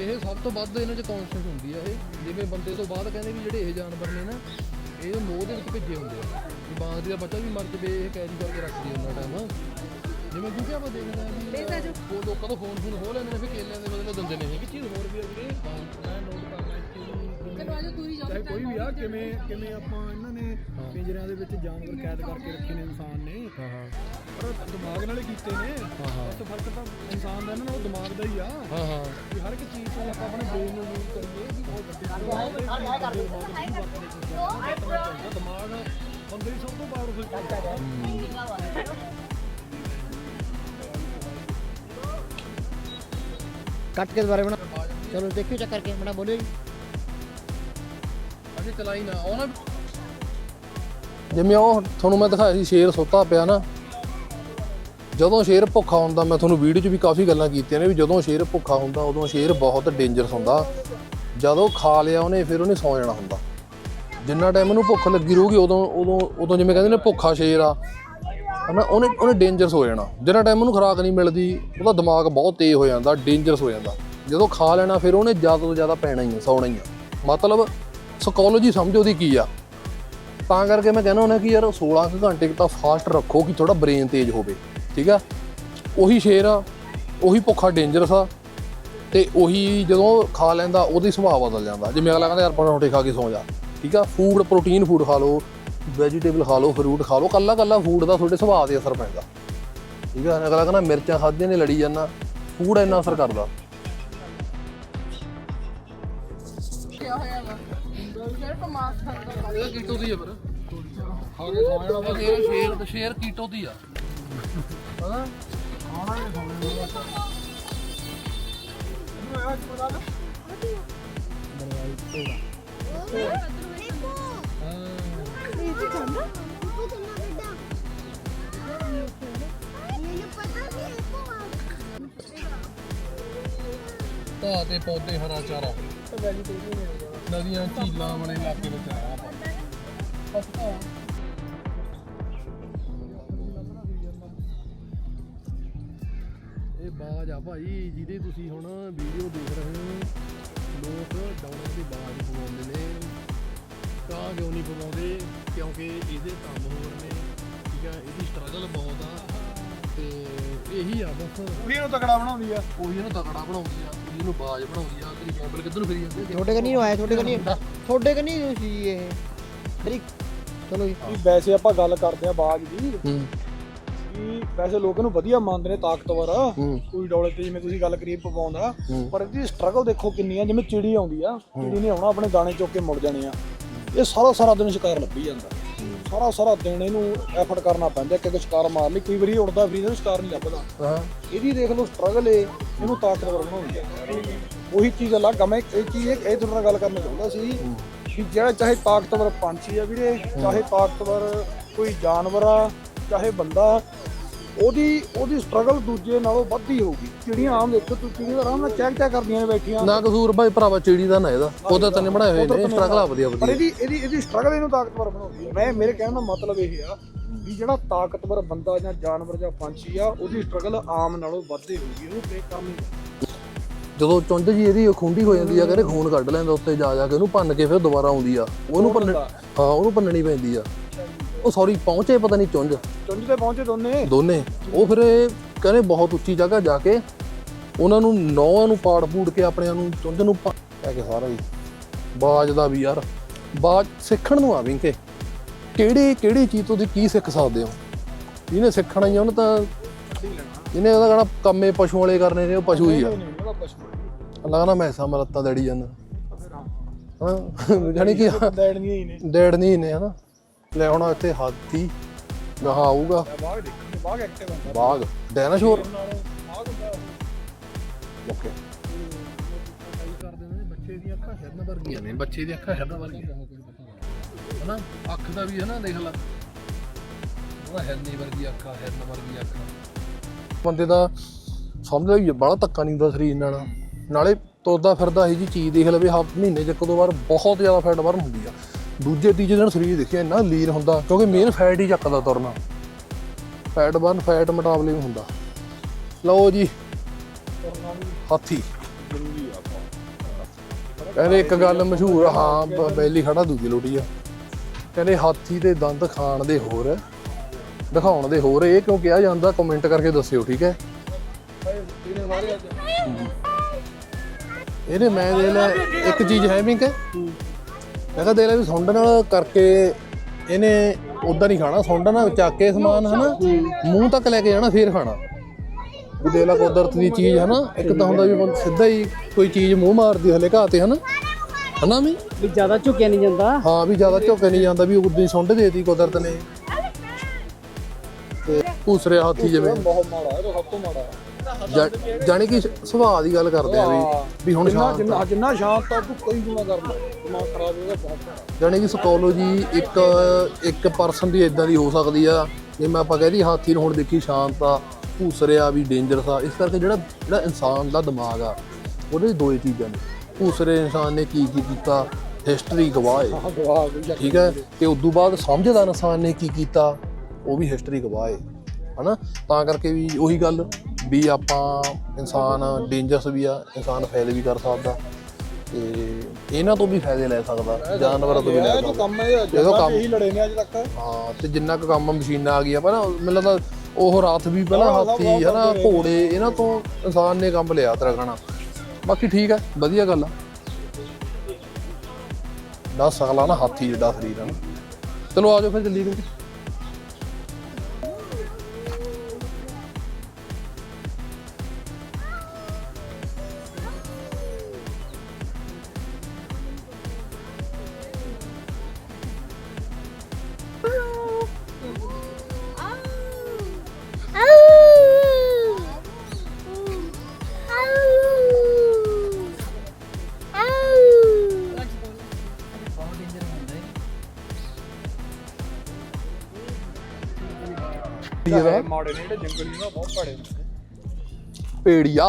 ਇਹ ਸਭ ਤੋਂ ਵੱਧ ਇਹਨਾਂ 'ਚ ਕੌਨਸ਼ੀਅਸ ਹੁੰਦੀ ਆ ਇਹ। ਜਿਵੇਂ ਬੰਦੇ ਤੋਂ ਬਾਅਦ ਕਹਿੰਦੇ ਵੀ ਜਿਹੜੇ ਇਹ ਜਾਨਵਰ ਨੇ ਨਾ ਇਹ ਮੋਹ ਦੇ ਵਿੱਚ ਭੇਜੇ ਹੁੰਦੇ ਆ। ਵੀ ਬਾਂਦਰੀ ਦਾ ਬੱਚਾ ਵੀ ਮਰ ਜਵੇ ਇਹ ਕੈਰੀ ਕਰਕੇ ਰੱਖਦੀ ਉਹਨਾਂ ਟਾਈਮ ਜਿਵੇਂ ਕਿਉਂਕਿ ਆਪਾਂ ਦੇਖਦੇ ਆ ਵੀ ਉਹ ਲੋਕਾਂ ਤੋਂ ਫੋਨ ਫੋਨ ਹੋ ਲੈਂਦੇ ਨੇ ਫਿਰ ਕੇਲਿਆਂ ਦੇ ਬਦਲੇ ਦਿੰਦੇ ਨੇ। ਇਹ ਚੀਜ਼ ਹੋਰ ਵੀ ਆ ਵੀਰੇ ਮੈਂ ਨੋਟ ਕਰਨਾ ਇਸ ਚੀਜ਼ ਨੂੰ ਚਾਹੇ ਕੋਈ ਵੀ ਆ ਕਿਵੇਂ ਕਿਵੇਂ ਆਪਾਂ ਇਹਨਾਂ ਨੇ ਪਿੰਜਰਿਆਂ ਦੇ ਵਿੱਚ ਜਾਨਵਰ ਕੈਦ ਕਰਕੇ ਰੱਖੇ ਨੇ ਇਨਸਾਨ ਨੇ। ਹਾਂ ਹਾਂ। ਪਰ ਦਿਮਾਗ ਨਾਲ ਕੀਤੇ ਨੇ। ਹਾਂ ਹਾਂ। ਬਸ ਫ਼ਰਕ ਤਾਂ ਇਨਸਾਨ ਦਾ ਇਹਨਾਂ ਨਾਲ ਦਿਮਾਗ ਦਾ ਹੀ ਆ। ਹਾਂ ਹਾਂ। ਵੀ ਹਰ ਇੱਕ ਚੀਜ਼ ਤੋਂ ਆਪਾਂ ਆਪਣੇ ਬ੍ਰੇਨ ਨੂੰ ਯੂਜ਼ ਕਰੀਏ ਵੀ ਬਹੁਤ ਵੱਡੀ ਗੱਲ ਹੈ ਵਰਤਣੇ ਚਾਹੀਦਾ ਦਿਮਾਗ ਬੰਦੇ ਦੀ ਸਭ ਤੋਂ ਪਾਵਰਫੁਲ ਚੀਜ਼ ਹੈ ਕੱਟ ਕੇ ਦੁਬਾਰਾ ਬਣਾ। ਚਲੋ ਦੇਖਿਓ ਚੈੱਕ ਕਰਕੇ ਬਣਾ ਬੋਲਿਓ ਜੀ। ਅਜੇ ਚਲਾਈ ਨਾ, ਉਹ ਨਾ ਜਿਵੇਂ ਉਹ ਤੁਹਾਨੂੰ ਮੈਂ ਦਿਖਾਇਆ ਸੀ, ਸ਼ੇਰ ਸੁੱਤਾ ਪਿਆ ਨਾ। ਜਦੋਂ ਸ਼ੇਰ ਭੁੱਖਾ ਹੁੰਦਾ, ਮੈਂ ਤੁਹਾਨੂੰ ਵੀਡੀਓ 'ਚ ਵੀ ਕਾਫੀ ਗੱਲਾਂ ਕੀਤੀਆਂ ਨੇ ਵੀ ਜਦੋਂ ਸ਼ੇਰ ਭੁੱਖਾ ਹੁੰਦਾ, ਉਦੋਂ ਸ਼ੇਰ ਬਹੁਤ ਡੇਂਜਰਸ ਹੁੰਦਾ। ਜਦੋਂ ਖਾ ਲਿਆ ਉਹਨੇ, ਫਿਰ ਉਹਨੇ ਸੌ ਜਾਣਾ ਹੁੰਦਾ। ਜਿੰਨਾ ਟਾਈਮ ਉਹਨੂੰ ਭੁੱਖ ਲੱਗੀ ਰਹੂਗੀ, ਉਦੋਂ ਉਦੋਂ ਉਦੋਂ ਜਿਵੇਂ ਕਹਿੰਦੇ ਨੇ ਭੁੱਖਾ ਸ਼ੇਰ ਆ। ਹਨਾ, ਉਹਨੇ ਉਹਨੇ ਡੇਂਜਰਸ ਹੋ ਜਾਣਾ। ਜਿੰਨਾ ਟਾਈਮ ਉਹਨੂੰ ਖੁਰਾਕ ਨਹੀਂ ਮਿਲਦੀ, ਉਹਦਾ ਦਿਮਾਗ ਬਹੁਤ ਤੇਜ਼ ਹੋ ਜਾਂਦਾ ਡੇਂਜਰਸ ਹੋ ਜਾਂਦਾ। ਜਦੋਂ ਖਾ ਲੈਣਾ, ਫਿਰ ਉਹਨੇ ਜ਼ਿਆਦਾ ਤੋਂ ਜ਼ਿਆਦਾ ਪੈਣਾ ਹੀ ਆ, ਸੌਣਾ ਹੀ ਆ। ਮਤਲਬ ਸਾਈਕੋਲੋਜੀ ਸਮਝੋ ਉਹਦੀ ਕੀ ਆ? ਤਾਂ ਕਰਕੇ ਮੈਂ ਕਹਿੰਦਾ ਹੁੰਦਾ ਕਿ ਯਾਰ 16 ਕੁ ਘੰਟੇ ਤਾਂ ਫਾਸਟ ਰੱਖੋ ਕਿ ਥੋੜਾ ਬ੍ਰੇਨ ਤੇਜ਼ ਹੋਵੇ, ਠੀਕ ਆ? ਉਹੀ ਸ਼ੇਰ ਆ, ਉਹੀ ਭੁੱਖਾ ਡੇਂਜਰਸ ਆ, ਤੇ ਉਹੀ ਜਦੋਂ ਖਾ ਲੈਂਦਾ ਉਹਦੀ ਸੁਭਾਅ ਬਦਲ ਜਾਂਦਾ। ਜਿਵੇਂ ਅਗਲਾ ਕਹਿੰਦਾ ਯਾਰ ਪਰੌਂਠੇ ਖਾ ਕੇ ਸੌਂ ਜਾ, ਠੀਕ ਆ? ਫੂਡ ਪ੍ਰੋਟੀਨ ਫੂਡ ਖਾ ਲਓ ਵੈਜੀਟੇਬਲ ਖਾ ਲਓ ਫਰੂਟ ਖਾ ਲਓ, ਕੱਲਾ ਕੱਲਾ ਫੂਡ ਦਾ ਤੁਹਾਡੇ ਸੁਭਾਅ ਤੇ ਅਸਰ ਪੈਂਦਾ। ਠੀਕ ਆ? ਅਗਲਾ ਕਹਿੰਦਾ ਮਿਰਚਾਂ ਖਾਧੀਆਂ ਨੇ, ਲੜੀ ਜਾਂਦਾ। ਫੂਡ ਇੰਨਾ ਅਸਰ ਕਰਦਾ। ਇਹ ਕੀਟੋ ਦੀ ਹੈ ਪਰ। ਖਾ ਕੇ ਸੌਂ ਜਾਣਾ ਸ਼ੇਰ ਸ਼ੇਰ ਸ਼ੇਰ ਕੀਟੋ ਦੀ ਆ। ਹਾਂ ਧਾ ਤੇ ਪੌਦੇ ਹਰਾ ਚਾਰਾ। ਨਦੀਆਂ, ਝੀਲਾਂ ਵਾਲੇ ਇਲਾਕੇ ਵਿੱਚ ਆਇਆ ਆਪਾਂ। ਇਹ ਬਾਜ ਆ ਭਾਈ, ਜਿਹਦੇ ਤੁਸੀਂ ਹੁਣ ਵੀਡੀਓ ਦੇਖ ਰਹੇ ਹੋ, ਲੋਕ ਡਾਉਨਾਂ ਦੀ ਬਾਜ ਪਵਾਉਂਦੇ ਨੇ। ਤਾਂ ਕਿਉਂ ਨਹੀਂ ਪਵਾਉਂਦੇ? ਕਿਉਂਕਿ ਇਹਦੇ ਕੰਮ ਹੋਰ ਨੇ। ਠੀਕ ਆ, ਇਹਦੀ ਸਟਰਗਲ ਬਹੁਤ ਆ। ਤੇ ਇਹੀ ਆ ਬਸ। ਉਹੀ ਇਹਨੂੰ ਤਕੜਾ ਬਣਾਉਂਦੀ ਆ। ਉਹੀ ਇਹਨੂੰ ਤਕੜਾ ਬਣਾਉਂਦੀ ਆ ਉਹੀ ਇਹਨੂੰ ਬਾਜ ਬਣਾਉਂਦੀ ਆ ਤੇਰੀ ਕੈਬਲ ਕਿੱਧਰ ਨੂੰ ਫਿਰੀ ਜਾਂਦੀ ਆ? ਤੁਹਾਡੇ ਕਨੀ ਆਇਆ ਤੁਹਾਡੇ ਕਨੀ ਤੁਹਾਡੇ ਕਨੀ ਸੀ ਇਹ। ਤੇਰੀ ਚਲੋ ਜੀ। ਵੀ ਵੈਸੇ ਆਪਾਂ ਗੱਲ ਕਰਦੇ ਆ ਬਾਜ ਦੀ। ਹੂੰ। ਵੈਸੇ ਲੋਕ ਇਹਨੂੰ ਵਧੀਆ ਮੰਨਦੇ ਨੇ ਤਾਕਤਵਰ। ਹੂੰ। ਕੋਈ ਡੌਲੇ ਤੇ ਜਿਵੇਂ ਤੁਸੀਂ ਗੱਲ ਕਰੀ ਪਵਾਉਂਦਾ ਹੂੰ। ਪਰ ਇਹਦੀ ਸਟਰਗਲ ਦੇਖੋ ਕਿੰਨੀ ਆ ਜਿਵੇਂ ਚਿੜੀ ਆਉਂਦੀ ਆ ਚਿੜੀ ਨੇ ਆਉਣਾ ਆਪਣੇ ਦਾਣੇ ਚੁੱਕ ਕੇ ਮੁੜ ਜਾਣੇ ਆ। ਇਹ ਸਾਰਾ ਸਾਰਾ ਦਿਨ ਸ਼ਿਕਾਰ ਲੱਭੀ ਜਾਂਦਾ। ਸਾਰਾ ਸਾਰਾ ਦਿਨ ਇਹਨੂੰ ਐਫਰਟ ਕਰਨਾ ਪੈਂਦਾ ਕਿ ਸ਼ਿਕਾਰ ਮਾਰ ਲਈ ਕਈ ਵਾਰੀ ਉੜਦਾ ਫਿਰੀ ਦਾ ਸ਼ਿਕਾਰ ਨਹੀਂ ਲੱਭਦਾ। ਹਾਂ। ਇਹਦੀ ਦੇਖ ਲਓ ਸਟਰਗਲ ਏ ਇਹਨੂੰ ਤਾਕਤਵਰ ਬਣਾਉਂਦੀ ਆ ਉਹੀ ਚੀਜ਼ ਅਲੱਗ ਆ ਮੈਂ ਇਹ ਚੀਜ਼ ਇਹ ਇਹ ਤੁਹਾਡੇ ਨਾਲ ਗੱਲ ਕਰਨਾ ਚਾਹੁੰਦਾ ਸੀ ਕਿ ਜਿਹੜਾ ਚਾਹੇ ਤਾਕਤਵਰ ਪੰਛੀ ਆ ਵੀਰੇ ਚਾਹੇ ਤਾਕਤਵਰ ਕੋਈ ਜਾਨਵਰ ਆ ਚਾਹੇ ਬੰਦਾ ਉਹਦੀ ਉਹਦੀ ਸਟਰਗਲ ਦੂਜੇ ਨਾਲੋਂ ਵੱਧ ਹੋਊਗੀ। ਚਿੜੀਆਂ ਆਮ ਦੇਖੋ ਤੂੰ ਚਿੜੀਆਂ ਦਾ ਆਰਾਮ ਨਾਲ ਚੈੱਕ ਚੈੱਕ ਕਰਦੀਆਂ ਨੇ ਬੈਠੀਆਂ। ਨਾ ਕਸੂਰ ਭਾਈ ਭਰਾਵਾ ਚਿੜੀ ਦਾ ਨਾ ਇਹਦਾ। ਉਹਦਾ ਤਾਂ ਨਹੀਂ ਬਣਾਏ ਹੋਏ ਨੇ ਸਟਰਗਲ ਆ ਵਧੀਆ ਪਰ ਵਧੀਆ ਇਹਦੀ ਇਹਦੀ ਇਹਦੀ ਸਟਰਗਲ ਇਹਨੂੰ ਤਾਕਤਵਰ ਬਣਾਉਂਦੀ ਹੈ। ਮੈਂ ਮੇਰੇ ਕਹਿਣ ਦਾ ਮਤਲਬ ਇਹ ਆ ਵੀ ਜਿਹੜਾ ਤਾਕਤਵਰ ਬੰਦਾ ਜਾਂ ਜਾਨਵਰ ਜਾਂ ਪੰਛੀ ਆ ਉਹਦੀ ਸਟਰਗਲ ਆਮ ਨਾਲੋਂ ਵੱਧ ਹੋਊਗੀ। ਉਹਨੂੰ ਕੰਮ ਨਹੀਂ ਜਦੋਂ ਚੁੰਝ ਜੀ ਇਹਦੀ ਖੁੰਡੀ ਹੋ ਜਾਂਦੀ ਆ ਕਹਿੰਦੇ ਖੂਨ ਕੱਢ ਲੈਂਦਾ ਉੱਤੇ ਜਾ ਜਾ ਕੇ ਉਹਨੂੰ ਭੰਨ ਕੇ ਫਿਰ ਦੁਬਾਰਾ ਆਉਂਦੀ ਆ। ਉਹਨੂੰ ਭੰਨ ਹਾਂ ਉਹਨੂੰ ਭੰਨਣੀ ਪੈਂਦੀ ਆ। ਉਹ ਸੌਰੀ ਪਹੁੰਚੇ ਪਤਾ ਨਹੀਂ ਚੁੰਝ। ਚੁੰਝ ਤੇ ਪਹੁੰਚੇ ਦੋਨੇ। ਦੋਨੇ। ਉਹ ਫਿਰ ਕਹਿੰਦੇ ਬਹੁਤ ਉੱਚੀ ਜਗ੍ਹਾ ਜਾ ਕੇ ਉਹਨਾਂ ਨੂੰ ਨੌਆਂ ਨੂੰ ਪਾੜ ਪੂੜ ਕੇ ਆਪਣਿਆਂ ਨੂੰ ਚੁੰਝ ਨੂੰ ਕਹਿ ਕੇ ਸਾਰਾ ਵੀ ਬਾਜ ਦਾ ਵੀ ਯਾਰ। ਬਾਜ ਸਿੱਖਣ ਨੂੰ ਆਵੀਂ ਕਿ ਕਿਹੜੀ ਕਿਹੜੀ ਚੀਜ਼ ਤੋਂ ਦੀ ਕੀ ਸਿੱਖ ਸਕਦੇ ਹੋ? ਜਿਹਨੇ ਸਿੱਖਣਾ ਹੀ ਉਹਨੇ ਤਾਂ ਇਹਨੇ ਉਹਦਾ ਕਹਣਾ ਕੰਮੇ ਪਸ਼ੂ ਵਾਲੇ ਕਰਨੇ ਨੇ ਉਹ ਪਸ਼ੂ ਹੀ ਆ। ਲੱਗਣਾ ਮੈਸਾਂ ਮਲੱਤਾਂ ਦੇੜੀ ਜਾਂਦਾ। ਹਾਂ ਹਾਂ ਜਾਣੀ ਕਿ ਦੇਣੀਆਂ ਹੀ ਨੇ। ਡੈਡ ਨਹੀਂ ਨੇ ਹਨਾ? ਲੈ ਹੁਣ ਇੱਥੇ ਹਾਥੀ ਗਾਹਾਂ ਆਊਗਾ। ਬਾਗ। ਦੇਖਣ ਬਾਗ ਐਕਟਿਵ ਹੁੰਦਾ ਬਾਗ ਡਾਇਨਾਸੌਰ? ਨਾਲ ਬਾਗ ਹੁੰਦਾ ਓਕੇ। ਨੇ ਬੱਚੇ ਦੀਆਂ ਅੱਖਾਂ ਹਿਰਨ ਵਰਗੀਆਂ। ਨੇ ਬੱਚੇ ਦੀਆਂ ਅੱਖਾਂ ਹਿਰਨ ਵਰਗੀਆਂ ਹਨਾ? ਅੱਖ ਦਾ ਵੀ ਹਨਾ ਦੇਖ ਲੈ। ਹਿਰਨੀ ਵਰਗੀ ਅੱਖਾਂ ਹਿਰਨ ਵਰਗੀ ਅੱਖਾਂ ਬੰਦੇ ਦਾ ਸਮਝ ਲਈ ਬੜਾ ਧੱਕਾ ਨਹੀਂ ਹੁੰਦਾ ਸਰੀਰ ਨਾਲ। ਨਾਲੇ ਤੁਰਦਾ ਫਿਰਦਾ ਇਹ ਜੀ ਚੀਜ਼ ਦੇਖ ਲਵੇ ਹਫ ਮਹੀਨੇ ਚ ਇੱਕ ਦੋ ਵਾਰ ਬਹੁਤ ਜ਼ਿਆਦਾ ਫੈਟ ਬਰਨ ਹੁੰਦੀ ਆ। ਦੂਜੇ ਤੀਜੇ ਦਿਨ ਸਰੀਰ ਦੇਖਿਆ ਇੰਨਾ ਲੀਨ ਹੁੰਦਾ, ਕਿਉਂਕਿ ਮੇਨ ਫੈਟ ਹੀ ਚੱਕਦਾ ਤੁਰਨਾ। ਫੈਟ ਬਰਨ ਫੈਟ ਮੈਟਾਬੋਲਿਜ਼ਮ ਹੁੰਦਾ। ਲਓ ਜੀ, ਹਾਥੀ। ਕਹਿੰਦੇ ਇੱਕ ਗੱਲ ਮਸ਼ਹੂਰ, ਹਾਂ, ਬ- ਬੈਲੀ ਖੜਾ, ਦੂਜੀ ਲੋਟੀ ਆ। ਕਹਿੰਦੇ ਹਾਥੀ ਦੇ ਦੰਦ ਖਾਣ ਦੇ ਹੋਰ, ਦਿਖਾਉਣ ਦੇ ਹੋਰ, ਇਹ ਕਿਉਂ ਕਿਹਾ ਜਾਂਦਾ? ਕਮੈਂਟ ਕਰਕੇ ਦੱਸਿਓ, ਠੀਕ ਹੈ? ਇਹਨੇ ਇਹਨੇ ਮੈਂ ਦੇ ਲੈ ਇੱਕ ਚੀਜ਼ ਹੈ ਵੀ ਕਿ ਮੈਂ ਕਿਹਾ ਦੇ ਲੈ ਵੀ ਸੁੰਡ ਨਾਲ ਕਰਕੇ ਇਹਨੇ ਉਦਾਂ ਨਹੀਂ ਖਾਣਾ ਸੁੰਡ ਨਾਲ ਚੱਕ ਕੇ ਸਮਾਨ ਹਨਾ ਮੂੰਹ ਤੱਕ ਲੈ ਕੇ ਜਾਣਾ ਫੇਰ ਖਾਣਾ। ਵੀ ਦੇ ਲੈ ਕੁਦਰਤ ਦੀ ਚੀਜ਼ ਹਨਾ ਇੱਕ ਤਾਂ ਹੁੰਦਾ ਵੀ ਬੰਦਾ ਸਿੱਧਾ ਹੀ ਕੋਈ ਚੀਜ਼ ਮੂੰਹ ਮਾਰਦੀ ਹਲੇ ਘਾਹ ਤੇ ਹਨਾ। ਹਨਾ ਵੀ? ਵੀ ਜ਼ਿਆਦਾ ਝੁਕਿਆ ਨਹੀਂ ਜਾਂਦਾ। ਹਾਂ ਵੀ ਜ਼ਿਆਦਾ ਝੋਕੇ ਨਹੀਂ ਜਾਂਦਾ ਵੀ ਉਦੋਂ ਹੀ ਸੁੰਡ ਦੇਤੀ ਕੁਦਰਤ ਨੇ। ਤੇ ਭੂਸਰੇ ਹਾਥੀ ਜਿਵੇਂ। ਬਹੁਤ ਮਾੜਾ ਇਹ ਤਾਂ ਸਭ ਤੋਂ ਮਾੜਾ ਹੈ। ਜਾ- ਜਾਣੀ ਕਿ ਸੁਭਾਅ ਦੀ ਗੱਲ ਕਰਦੇ ਆ ਵੀ ਵੀ ਹੁਣ ਜਿੰਨਾ ਸ਼ਾਂਤ ਜਿੰਨਾ ਜਿੰਨਾ ਸ਼ਾਂਤ ਆ ਤੂੰ ਕਈ ਗੁਣਾ ਕਰਨਾ ਦਿਮਾਗ ਖਰਾਬ ਹੋਏਗਾ ਬਹੁਤ ਜ਼ਿਆਦਾ। ਜਾਣੀ ਕਿ ਸਾਈਕੋਲੋਜੀ ਇੱਕ ਇੱਕ ਪਰਸਨ ਦੀ ਇਦਾਂ ਦੀ ਹੋ ਸਕਦੀ ਆ ਜਿਵੇਂ ਆਪਾਂ ਕਹਿੰਦੇ ਹਾਥੀ ਨੂੰ ਹੁਣ ਦੇਖੀ ਸ਼ਾਂਤ ਆ ਭੂਸਰਿਆ ਵੀ ਡੇਂਜਰਸ ਆ ਇਸ ਕਰਕੇ ਜਿਹੜਾ ਜਿਹੜਾ ਇਨਸਾਨ ਦਾ ਦਿਮਾਗ ਆ ਉਹਦੇ 'ਚ ਦੋ ਹੀ ਚੀਜ਼ਾਂ ਨੇ। ਭੂਸਰੇ ਇਨਸਾਨ ਨੇ ਕੀ ਕੀ ਕੀਤਾ ਹਿਸਟਰੀ ਗਵਾਹ ਹੈ ਆਹ ਜਾ ਠੀਕ ਹੈ ਤੇ ਉਸ ਤੋਂ ਬਾਅਦ ਸਮਝਦਾਰ ਇਨਸਾਨ ਨੇ ਕੀ ਕੀਤਾ ਉਹ ਵੀ ਹਿਸਟਰੀ ਗਵਾਹ ਹੈ ਹਨਾ? ਤਾਂ ਕਰਕੇ ਵੀ ਉਹੀ ਗੱਲ ਵੀ ਆਪਾਂ ਇਨਸਾਨ ਡੇਂਜਰਸ ਵੀ ਆ ਇਨਸਾਨ ਫਾਇਦੇ ਵੀ ਕਰ ਸਕਦਾ। ਤੇ ਇਹਨਾਂ ਤੋਂ ਵੀ ਫਾਇਦੇ ਲੈ ਸਕਦਾ ਜਾਨਵਰਾਂ ਤੋਂ ਵੀ ਲੈ ਸਕਦਾ। ਕੰਮ ਹੈ ਜਦੋਂ ਕੰਮ- ਇਹੀ ਲੜੇ ਨੇ ਅੱਜ ਤੱਕ। ਹਾਂ ਤੇ ਜਿੰਨਾ ਕੁ ਕੰਮ ਮਸ਼ੀਨਾਂ ਆ ਗਈਆਂ ਪਰ ਮੈਨੂੰ ਲੱਗਦਾ ਉਹ ਰਾਤ ਵੀ ਪਹਿਲਾਂ ਹਾਥੀ ਹਨਾ। ਘੋੜੇ ਇਹਨਾਂ ਤੋਂ ਇਨਸਾਨ ਨੇ ਕੰਮ ਲਿਆ ਤੇਰਾ ਕਹਣਾ ਬਾਕੀ ਠੀਕ ਹੈ ਵਧੀਆ ਗੱਲ ਆ। 10 ਸਾਲਾਂ ਨਾ ਹਾਥੀ ਜਿੱਡਾ ਸਰੀਰ ਆ ਨਾ। ਚਲੋ ਆਜੋ ਫਿਰ ਜਲਦੀ ਕਰੀ ਨੇ ਜਿਹੜੇ ਜੰਗਲੀ ਨੇ ਉਹ ਬਹੁਤ ਭੜੇ ਨੇ। ਪੇੜੀਆ।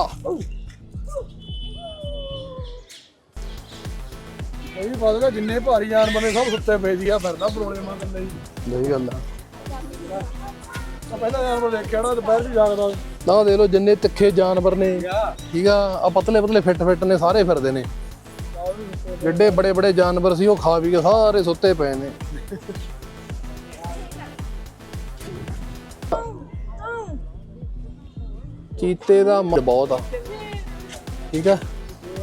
ਇਹ ਵੀ ਪਤਾ ਜਿੰਨੇ ਭਾਰੀ ਜਾਨਵਰ ਨੇ ਸਭ ਸੁੱਤੇ ਪਏ ਸੀ ਆ ਫਿਰਦਾ ਪਰੋਲੇ ਮਾਂ ਕੰਦੇ ਹੀ ਨਹੀਂ ਗੱਲ ਆ। ਆ ਪਹਿਲਾ ਜਾਨਵਰ ਦੇਖਿਆ ਨਾ ਦੁਪਹਿਰ ਵੀ ਜਾਗਦਾ ਨਾ ਦੇ ਲੋ ਜਿੰਨੇ ਤਿੱਖੇ ਜਾਨਵਰ ਨੇ ਠੀਕ ਆ। ਆ ਪਤਲੇ ਪਤਲੇ ਫਿੱਟ ਫਿੱਟ ਨੇ ਸਾਰੇ ਫਿਰਦੇ ਨੇ। ਜਿੱਡੇ ਬੜੇ ਬੜੇ ਜਾਨਵਰ ਸੀ ਉਹ ਖਾ ਪੀ ਕੇ ਸਾਰੇ ਸੁੱਤੇ ਪਏ ਨੇ। ਚੀਤੇ ਦਾ ਬਹੁਤ ਆ। ਠੀਕ ਆ?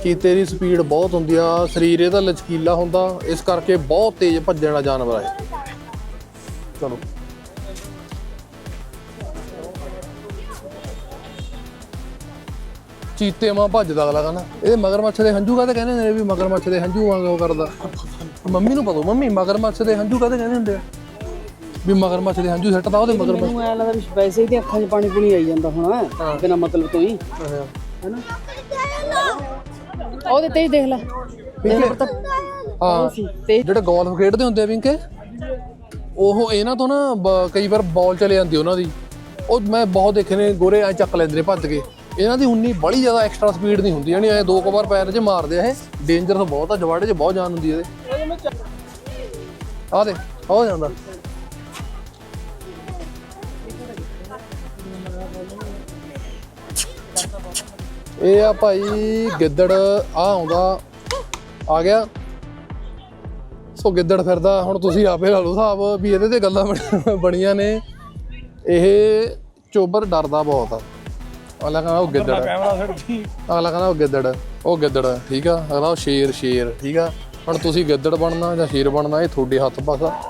ਚੀਤੇ ਦੀ ਸਪੀਡ ਬਹੁਤ ਹੁੰਦੀ ਆ। ਸਰੀਰ ਇਹਦਾ ਲਚਕੀਲਾ ਹੁੰਦਾ। ਇਸ ਕਰਕੇ ਬਹੁਤ ਤੇਜ਼ ਭੱਜਣ ਵਾਲਾ ਜਾਨਵਰ ਹੈ ਚਲੋ। ਚੀਤੇ ਮਾਂ ਭੱਜਦਾ ਅਗਲਾ ਕਹਿੰਦਾ ਇਹ ਮਗਰਮੱਛ ਦੇ ਹੰਝੂ ਕਾਹਦੇ ਕਹਿੰਦੇ ਨੇ ਵੀ ਮਗਰਮੱਛ ਦੇ ਹੰਝੂ ਵਾਂਗ ਉਹ ਕਰਦਾ? ਮੰਮੀ ਨੂੰ ਪਤਾ, ਮੰਮੀ ਮਗਰਮੱਛ ਦੇ ਹੰਝੂ ਕਾਹਦੇ ਕਹਿੰਦੇ ਹੁੰਦੇ ਆ? ਵੀ ਮਗਰਮੱਛ ਦੇ ਹੰਝੂ ਸੱਟਦਾ ਉਹਦੇ ਮਗਰਮੱਛ ਮੈਨੂੰ ਐ ਲੱਗਦਾ ਵੀ ਵੈਸੇ ਹੀ ਤੇ ਅੱਖਾਂ 'ਚ ਪਾਣੀ ਪੂਣੀ ਆਈ ਜਾਂਦਾ ਹੋਣਾ ਬਿਨਾ ਮਤਲਬ ਤੋਂ ਹੀ। ਹੈਨਾ? ਉਹਦੇ ਤੇ ਹੀ ਦੇਖ ਲੈ। ਹਾਂ। ਜਿਹੜੇ ਗੋਲਫ ਖੇਡਦੇ ਹੁੰਦੇ ਆ ਵਿੰਕੇ ਉਹ ਇਹਨਾਂ ਤੋਂ ਨਾ ਕਈ ਵਾਰ ਬਾਲ ਚਲੇ ਜਾਂਦੀ ਉਹਨਾਂ ਦੀ। ਉਹ ਮੈਂ ਬਹੁਤ ਦੇਖੇ ਨੇ ਗੋਰੇ ਐ ਚੱਕ ਲੈਂਦੇ ਨੇ ਭੱਜ ਕੇ। ਇਹਨਾਂ ਦੀ ਉਨੀ ਬੜੀ ਜ਼ਿਆਦਾ ਐਕਸਟਰਾ ਸਪੀਡ ਨਹੀਂ ਹੁੰਦੀ ਯਾਨੀ ਐ ਦੋ ਕੁ ਵਾਰ ਪੈਰ 'ਚ ਮਾਰਦੇ ਆ ਇਹ। ਡੇਂਜਰਸ ਬਹੁਤ ਆ ਜਵਾੜੇ 'ਚ ਬਹੁਤ ਜਾਨ ਹੁੰਦੀ ਇਹਦੇ। ਆ ਦੇ ਹੋ ਜਾਂਦਾ। ਇਹ ਆ ਭਾਈ ਗਿੱਦੜ ਆ ਆਉਂਦਾ। ਆ ਗਿਆ। ਸੋ ਗਿੱਦੜ ਫਿਰਦਾ। ਹੁਣ ਤੁਸੀਂ ਆਪੇ ਲਾ ਲਓ ਹਿਸਾਬ ਵੀ ਇਹਦੇ ਤੇ ਗੱਲਾਂ ਬਣ- ਬਣੀਆਂ ਨੇ। ਇਹ ਚੋਬਰ ਡਰਦਾ ਬਹੁਤ ਆ। ਅਗਲਾ ਕਹਿੰਦਾ ਉਹ ਗਿੱਦੜ। ਅਗਲਾ ਕਹਿੰਦਾ ਉਹ ਗਿੱਦੜ। ਉਹ ਗਿੱਦੜ ਠੀਕ ਆ? ਅਗਲਾ ਉਹ ਸ਼ੇਰ ਸ਼ੇਰ ਠੀਕ ਆ? ਹੁਣ ਤੁਸੀਂ ਗਿੱਦੜ ਬਣਨਾ ਜਾਂ ਸ਼ੇਰ ਬਣਨਾ ਇਹ ਤੁਹਾਡੇ ਹੱਥ ਪਾਸਾ।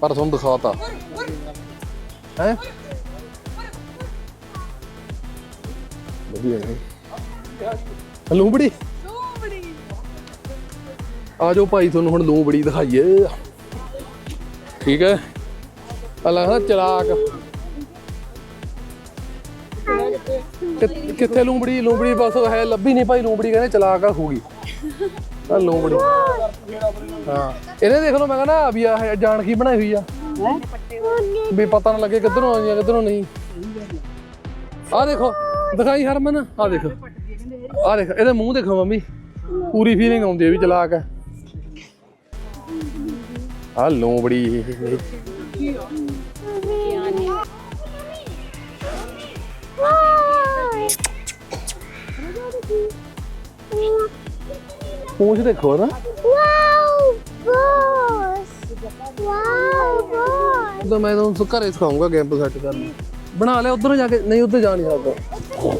ਪਰ ਤੁਹਾਨੂੰ ਦਿਖਾਤਾ। ਹੈ? ਵਧੀਆ ਨੇ ਲੂੰਬੜੀ। ਆ ਜਾਓ ਭਾਈ ਤੁਹਾਨੂੰ ਹੁਣ ਲੂੰਬੜੀ ਦਿਖਾਈਏ। ਠੀਕ ਹੈ? ਅਲਾ ਹਾਂ ਚਲਾਕ। ਕਿੱਥੇ ਲੂੰਬੜੀ? ਲੂੰਬੜੀ ਬਸ ਹੈ ਲੱਭੀ ਨਹੀਂ ਭਾਈ ਲੂੰਬੜੀ ਕਹਿੰਦੇ ਚਲਾਕ ਆ ਹੋਗੀ ਆ ਲੂੰਬੜੀ। ਹਾਂ। ਇਹਨੇ ਦੇਖ ਲਓ ਮੈਂ ਕਹਿੰਦਾ ਵੀ ਆ ਜਾਣ ਕੀ ਬਣਾਈ ਹੋਈ ਆ? ਵੀ ਪਤਾ ਨਾ ਲੱਗੇ ਕਿੱਧਰੋਂ ਆਈਆਂ ਕਿੱਧਰੋਂ ਨਹੀਂ। ਆ ਦੇਖੋ। ਦਿਖਾਈ ਹਰਮਨ ਆ ਦੇਖ। ਆ ਦੇਖ ਇਹਦੇ ਮੂੰਹ ਦੇਖੋ ਮੰਮੀ। ਪੂਰੀ ਫੀਲਿੰਗ ਆਉਂਦੀ ਹੈ ਵੀ ਚਲਾਕ ਹੈ। ਆ ਲੋਂਬੜੀ ਪੂੰਛ ਦੇਖੋ ਨਾ। Wow, boss! Wow, boss! ਤਾਂ ਮੈਂ ਤੁਹਾਨੂੰ ਘਰੇ ਸਿਖਾਉਂਗਾ ਗੇਮ ਸੈੱਟ ਕਰਨੀ। ਬਣਾ ਲਿਆ ਉਧਰ ਜਾ ਕੇ ਨਹੀਂ ਉੱਧਰ ਜਾ ਨਹੀਂ ਸਕਦਾ।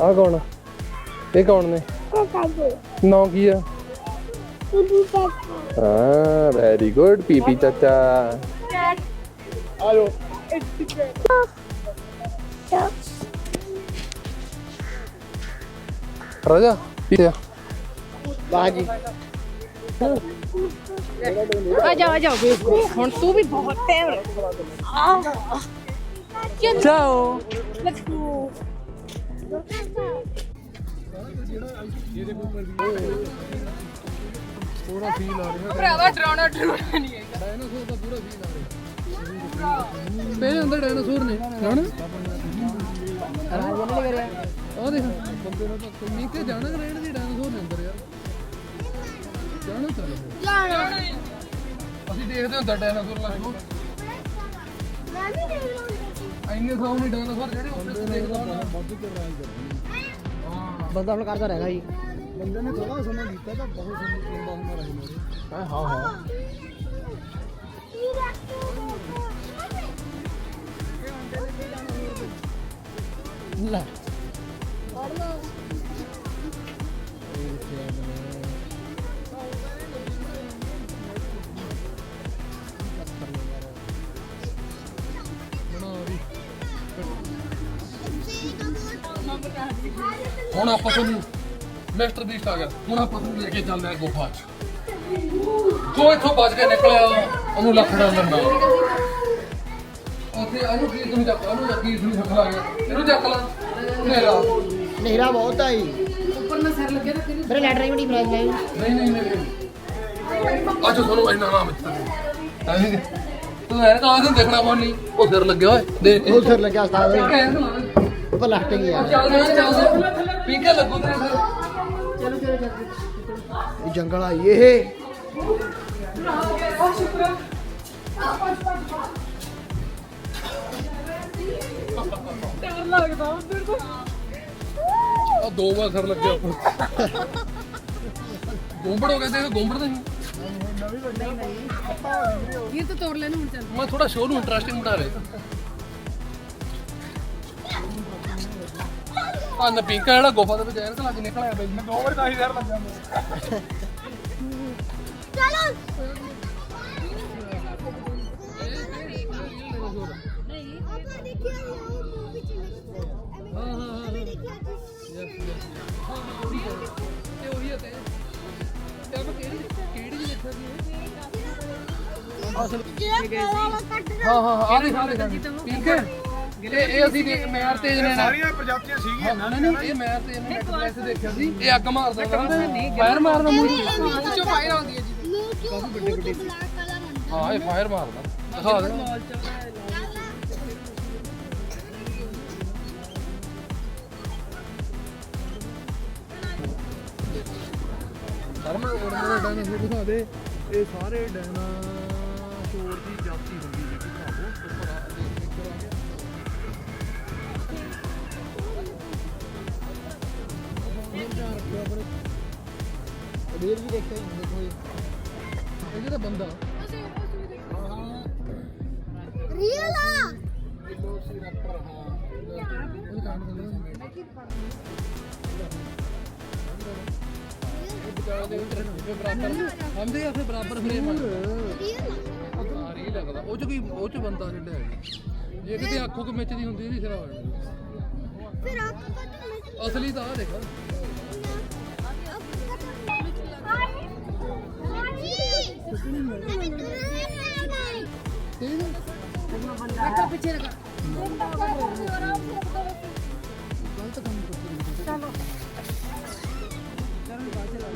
ਆ ਕੌਣ? ਇਹ ਕੌਣ ਨੇ? ਨਾਂ ਕੀ ਆ? ਹਾਂ ਵੈਰੀ ਗੁੱਡ ਪੀਪੀ ਚਾਚਾ। ਰਾਜਾ ਪੀਤੇ ਆ। ਵਾਹ ਜੀ। ਆ ਜਾ ਆ ਜਾ। ਹੁਣ ਤੂੰ ਵੀ ਬਹੁਤ ਟਾਈਮ ਚਾਓ ਭਰਾਵਾ ਡਰਾਉਣਾ ਡਰਾਉਣਾ ਨਹੀਂ ਹੈਗਾ। ਡਾਇਨਾਸੌਰ ਦਾ ਪੂਰਾ ਫੀਲ ਆ ਰਿਹਾ ਮੇਰੇ ਅੰਦਰ ਡਾਇਨਾਸੌਰ ਨੇ ਹਣ ਉਹ ਦੇਖ ਬੰਦੇ ਨੂੰ ਤਾਂ ਕੋਈ ਨਹੀਂ ਕਿ ਜਾਣਾ ਰਹਿਣ ਦੀ ਡਾਇਨਾਸੌਰ ਨੇ ਅੰਦਰ ਯਾਰ। ਜਾਣਾ ਚੱਲ ਜਾਣਾ। ਅਸੀਂ ਦੇਖਦੇ ਹੁੰਦਾ ਡਾਇਨਾਸੌਰ ਲੱਗੋ ਇੰਨੇ ਸਾਉ ਨਹੀਂ ਡਾਇਨਾਸੌਰ ਜਿਹੜੇ ਉੱਤੇ ਦੇਖਦਾ ਹੁੰਦਾ। ਬੰਦਾ ਹੁਣ ਕਰਦਾ ਰਹੇਗਾ ਜੀ। ਬੰਦੇ ਨੇ ਥੋੜਾ ਸਮਾਂ ਕੀਤਾ ਤਾਂ ਬਹੁਤ ਸਮਾਂ ਲੰਬਾ ਹੁੰਦਾ ਰਹੇ ਮੇਰੇ। ਹਾਂ ਹਾਂ ਹਾਂ? ਲੈ। ਹੁਣ ਆਪਾਂ ਤੁਹਾਨੂੰ ਮਿਸਟਰ ਬੀਸਟ ਆ ਗਿਆ। ਹੁਣ ਆਪਾਂ ਤੁਹਾਨੂੰ ਲੈ ਕੇ ਚੱਲਦੇ ਆ ਗੁਫਾ 'ਚ। ਜੋ ਇੱਥੋਂ ਬਚ ਕੇ ਨਿਕਲਿਆ, ਉਹਨੂੰ ਲੱਖੜਾ ਲੰਨਾ ਉੱਥੇ ਇਹਨੂੰ ਕੀ ਤੁਸੀਂ ਚੱਕ ਉਹਨੂੰ ਕੀ ਤੁਸੀਂ ਚੱਕ ਲਾ ਇਹਨੂੰ ਚੱਕ ਲਾ। ਨੇਰਾ ਨੇਰਾ ਬਹੁਤ ਆਈ ਉੱਪਰ ਨਾ ਸਿਰ ਲੱਗੇ ਤਾਂ ਮੇਰੇ ਲੈਟਰ ਹੀ ਬੜੀ ਫਰਾਈ ਗਈ ਨਹੀਂ ਨਹੀਂ ਨਹੀਂ ਅੱਜ ਤੁਹਾਨੂੰ ਇੰਨਾ ਨਾਮ ਦਿੱਤਾ ਐਵੇਂ ਤੂੰ ਐ ਤਾਂ ਆਖਰ ਦੇਖਣਾ ਕੋਈ ਨਹੀਂ ਉਹ ਸਿਰ ਲੱਗਿਆ ਓਏ ਦੇ ਉਹ ਸਿਰ ਲੱਗਿਆ ਉਸਤਾਦ ਦੇ ਐਂ ਤਾਂ ਲਾ ਦੇ। ਉੱਪਰ ਲੱਟ ਗਿਆ ਚੱਲ ਜਾ ਚੱਲ ਪੀਕੇ ਲੱਗੂ ਤੇਰੇ ਸਿਰ ਇਹ ਜੰਗਲ ਆਈ ਇਹ ਆ ਦੋ ਵਾਰ ਸਿਰ ਲੱਗਿਆ। ਗੋਂਬੜ ਹੋ ਗਿਆ ਤੇ ਗੋਂਬੜ ਨਹੀਂ। ਇਹ ਤਾਂ ਤੋੜ ਲੈਣ ਹੁਣ ਚੱਲ। ਮੈਂ ਥੋੜਾ ਸ਼ੋਅ ਨੂੰ ਇੰਟਰਸਟਿੰਗ ਬਣਾ ਰਿਹਾ। ਆ ਨਾ ਪਿੰਕਾ ਜਿਹੜਾ ਗੁਫਾ ਦੇ ਵਿੱਚ ਐਨਕ ਲਾ ਕੇ ਨਿਕਲਿਆ ਬਈ। ਮੈਂ ਦੋ ਵਾਰ ਤਾਂ ਹੀ ਜ਼ਹਿਰ ਲੱਗ ਜਾਂਦਾ। ਚਲੋ। ਕਿਹੜੀ ਜਿਹੀ ਦੇਖਿਆ ਸੀ ਇਹ? ਜਿਹੜਾ ਕਾਲਾ ਵਾ ਕੱਟ ਹਾਂ ਹਾਂ ਹਾਂ ਆ ਦੇ ਸਾਰੇ ਠੀਕ ਹੈ ਇਹ ਇਹ ਅਸੀਂ ਦੇਖ ਮੈਰ ਤੇਜ ਨੇ ਨਾ ਸਾਰੀਆਂ ਪ੍ਰਜਾਤੀਆਂ ਸੀਗੀਆਂ ਨਹੀਂ ਨਹੀਂ ਇਹ ਮੈਰ ਤੇਜ ਨੇ ਨੈਟਫਲਿਕਸ ਦੇਖਿਆ ਸੀ ਇਹ ਅੱਗ ਮਾਰਦਾ ਫਾਇਰ ਮਾਰਦਾ ਮੂੰਹ ਚ ਚੋ ਫਾਇਰ ਆਉਂਦੀ ਹੈ ਜੀ ਨੂੰ ਕਿਉਂ ਵੱਡੇ ਵੱਡੇ ਬਲੈਕ ਕਲਰ ਹੁੰਦਾ ਹਾਂ ਇਹ ਫਾਇਰ ਮਾਰਦਾ ਦਿਖਾ ਦੇ ਸਰਮਨ ਉਹਨਾਂ ਡਾਇਨਾਸੌਰ ਦਿਖਾ ਦੇ ਇਹ ਸਾਰੇ ਡਾਇਨਾਸੌਰ ਦੀ ਜਾਤੀ ਹੁੰਦੀ ਹੈ ਕਿ ਭਾਵੋ। ਉੱਪਰ ਆ ਦੇਖ ਇੱਧਰ ਆ ਗਿਆ ਵੀਰ ਵੀ ਦੇਖਿਆ ਹੀ ਦੇਖੋ ਜੀ ਇਹ ਜਿਹੜਾ ਬੰਦਾ। ਰੀਅਲ ਆ। ਉਹ ਕਾਂਡ ਦਿੰਦਾ ਵਿਚਾਲੇ ਦੇ ਵਿੱਚ ਫਿਰ ਆਂਦੇ ਆ ਫਿਰ ਬਰਾਬਰ ਫਰੇਮ ਆ ਰਹੀ ਲੱਗਦਾ ਉਹ ਚ ਕੋਈ ਉਹ ਚ ਬੰਦਾ ਜਿਹੜਾ ਹੈ ਜੇ ਕਿਤੇ ਆਖੋ ਕਿ ਮਿੱਚ ਹੁੰਦੀ ਇਹਦੀ ਸਿਰਾ ਹੋ ਜਾਣਾ ਫਿਰ ਆਪ ਅਸਲੀ ਤਾਂ ਆ ਦੇਖ 来。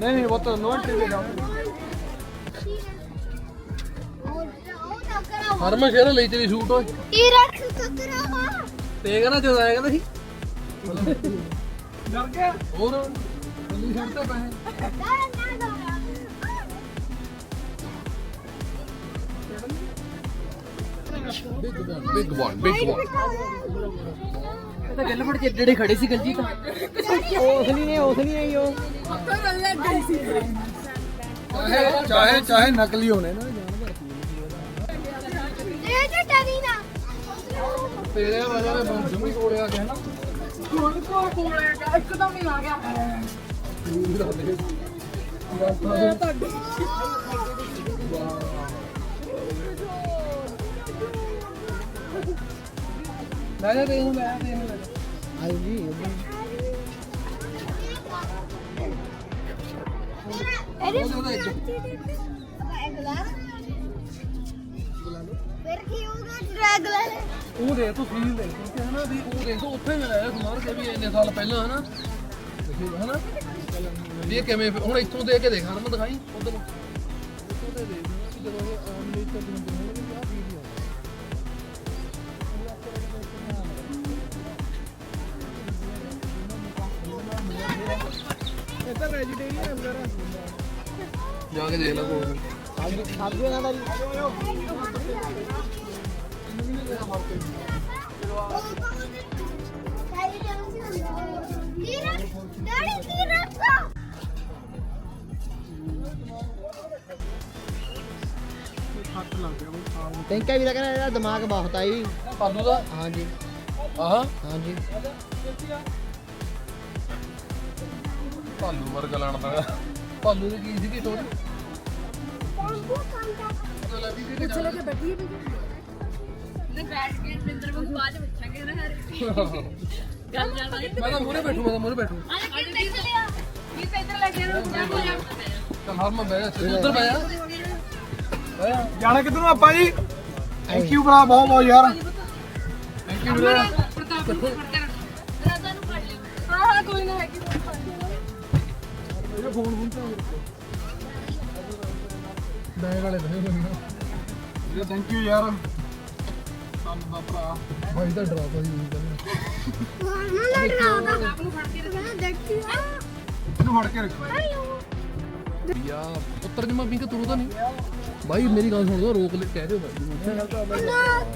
ਨਹੀਂ ਨਹੀਂ ਉਹ ਤਾਂ ਨੋ ਐਂਟਰੀ ਦੇ ਜਾਓ। ਹਰਮਨ ਸ਼ੇਰ ਲਈ ਚਲੀ ਸ਼ੂਟ ਓਏ? ਟੀ-ਰੈਕਸ ਟੱਕਰਾ ਤੇ ਕਹਿੰਦਾ ਜਦੋਂ ਆਇਆ ਕਹਿੰਦਾ ਸੀ। ਡਰ ਗਿਆ? ਹੋਰ? ਬੱਲੀ ਛੱਡਦਾ ਪੈਸੇ। Big one big one big one ਇਹ ਤਾਂ ਗੱਲ ਖੜੇ ਸੀ ਗਲਜੀ ਤਾਂ ਨੇ ਉਸ ਨਹੀਂ ਆਈ ਉਹ। ਚਾਹੇ ਚਾਹੇ ਚਾਹੇ ਨਕਲੀ ਹੋਣੇ ਨਾ। ਇਹ ਤੇ ਟਰੀ ਨਾ। ਤੇਰੇ ਵਜ੍ਹਾ ਤੇ ਬੰਦ ਜਮੀ ਕੋਲੇ ਆ ਗਿਆ ਨਾ। ਇੱਕਦਮ ਹੀ ਆ ਗਿਆ। ਲੈ ਜਾ ਦੇ ਨੂੰ ਲੈ ਦੇ ਨੂੰ ਆਈ ਜੀ ਇਹਦੇ ਫਿਰ ਕੀ ਹੋਊਗਾ ਡਰੈਗਲਰ ਉਹ ਦੇ ਤੂੰ ਫੀਲ ਦੇ ਕਿਉਂਕਿ ਹਨਾ ਵੀ ਉਹ ਦੇਖ ਉੱਥੇ ਮਿਲਿਆ ਸਮਾਰ ਕੇ ਵੀ ਇੰਨੇ ਸਾਲ ਪਹਿਲਾਂ ਹਨਾ ਵੀ ਇਹ ਕਿਵੇਂ ਹੁਣ ਇੱਥੋਂ ਦੇ ਕੇ ਦੇਖ ਹਰਮਨ ਦਿਖਾਈ ਉਧਰ ਜਾ ਕੇ ਦੇਖ ਲੈ ਕੋਲ ਸਾਬੀ ਇਹਨਾਂ ਦਾ ਟੈਂਕਾ ਵੀ ਲੱਗਣਾ ਇਹਦਾ ਦਿਮਾਗ ਬਹੁਤ ਆਈ ਪਾਲੂ ਦਾ? ਹਾਂਜੀ। ਆਹ। ਹਾਂਜੀ। ਪਾਲੂ ਵਰਗਾ ਲੈਣ ਦਾ। ਪਾਲੂ ਦੀ ਕੀ ਸੀਗੀ ਸਟੋਰੀ ਚਲੇ ਕੇ ਬੈਠੀ ਵੀ। ਤੇ ਬੈਠ ਕੇ ਬਿੰਦਰ ਨੂੰ ਬਾਅਦ ਚ ਪੁੱਛਾਂਗੇ ਨਾ ਹਰ ਗੱਲ ਜਾਣਾ ਮੈਂ ਤਾਂ ਮੂਰੇ ਬੈਠੂ ਮੈਂ ਤਾਂ ਮੂਰੇ ਬੈਠੂ। ਆ ਕੀ ਤੇ ਇੱਧਰ ਲੈ ਕੇ ਰੁਕ ਜਾ ਚੱਲ ਹਰਮਨ ਬਹਿ ਜਾ ਉੱਧਰ ਬਹਿ ਜਾ। ਜਾਣਾ ਕਿੱਧਰ ਨੂੰ ਆਪਾਂ ਜੀ ਥੈਂਕ ਯੂ ਬਰਾ ਬਹੁਤ ਬਹੁਤ ਯਾਰ। ਥੈਂਕ ਯੂ ਵੀਰੇ। ਪ੍ਰਤਾਪ ਨੂੰ ਇਹ ਫੋਨ ਫੋਨ ਤੇ ਬੈਗ ਵਾਲੇ ਨੇ ਵੀਰੇ ਥੈਂਕ ਯੂ ਯਾਰ। ਸਾਨੂੰ ਦਾ ਭਰਾ। ਭਾਈ ਤਾਂ ਡਰਾ ਪਾਈ ਹੋਈ ਗੱਲ ਨਾ। ਲੜਨਾ ਆਪ ਨੂੰ ਫੜ ਕੇ ਰੱਖਣਾ ਦੇਖੀ ਆ ਇਹਨੂੰ ਫੜ ਕੇ ਰੱਖੋ। ਯਾ ਪੁੱਤਰ ਜਮਾ ਪਿੰਕ ਤੁਰੂ ਤਾਂ ਨਹੀਂ। ਭਾਈ ਮੇਰੀ ਗੱਲ ਸੁਣ ਦੋ ਰੋਕ ਲੈ ਕਹਿ ਦਿਓ ਭਾਈ